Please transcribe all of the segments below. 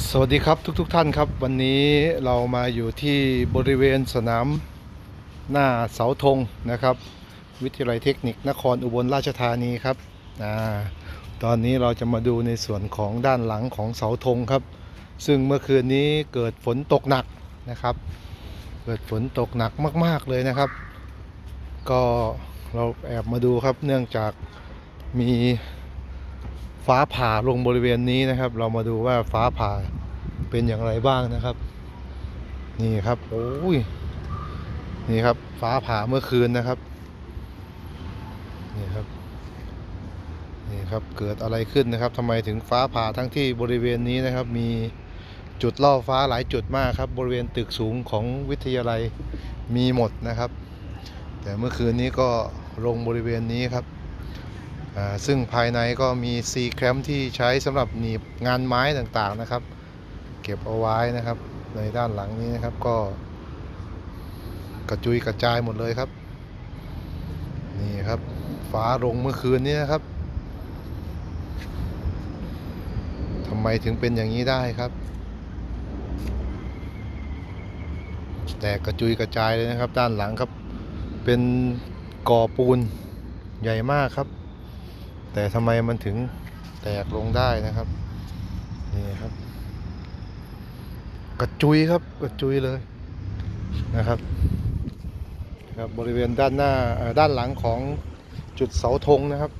สวัสดีครับทุกๆทท่านครับ วันนี้เรามาอยู่ที่บริเวณสนามหน้าเสาธงนะครับ วิทยาลัยเทคนิคนครอุบลราชธานีครับอาตอนนี้เราจะมาดูในส่วนของด้านหลังของเสาธงครับ ซึ่งเมื่อคืนนี้เกิดฝนตกหนักนะครับ เกิดฝนตกหนักมาก ๆเลยนะครับ ก็เราแอบมาดูครับเนื่องจากมี ฟ้าผ่าลงบริเวณนี้นะครับ เรามาดูว่าฟ้าผ่าเป็นอย่างไรบ้างนะครับ นี่ครับโอ้ยนี่ครับ ฟ้าผ่าเมื่อคืนนะครับนี่ครับนี่ครับเกิดอะไรขึ้นนะครับทำไมถึงฟ้าผ่าทั้งที่บริเวณนี้นะครับ มีจุดล่อฟ้าหลายจุดมากครับ บริเวณตึกสูงของวิทยาลัยมีหมดนะครับ แต่เมื่อคืนนี้ก็ลงบริเวณนี้ครับ ซึ่งภายในก็มีซีแคมที่ใช้สำหรับหนีบงานไม้ต่างๆนะครับ เก็บเอาไว้นะครับ ในด้านหลังนี้นะครับก็ กระจุยกระจายหมดเลยครับ นี่ครับฟ้าลงเมื่อคืนนี้นะครับทำไมถึงเป็นอย่างนี้ได้ครับ แตกกระจุยกระจายเลยนะครับ ด้านหลังครับ เป็นก่อปูนใหญ่มากครับ แต่ทำไมมันถึงแตกลงได้นะครับ นี่ครับ กระจุยครับกระจุยเลยนะครับครับบริเวณด้านหน้าด้านหลังของจุดเสาธงนะครับ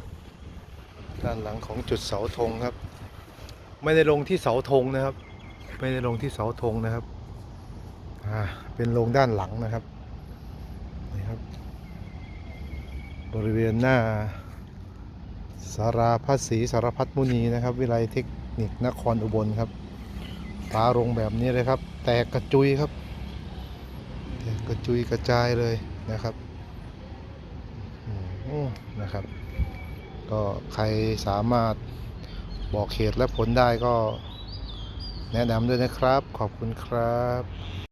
ด้านหลังของจุดเสาธงครับ ไม่ได้ลงที่เสาธงนะครับ ไม่ได้ลงที่เสาธงนะครับอ่าเป็นลงด้านหลังนะครับนี่ครับ บริเวณหน้า สาราพัฒศรีสารพัดมุนีนะครับวิไลเทคนิคนครอุบลครับฟ้าลงแบบนี้เลยครับ แตกกระจุยครับ แตกกระจุยกระจายเลยนะครับนะครับ ก็ใครสามารถบอกเหตุและผลได้ก็แนะนำด้วยนะครับ ขอบคุณครับ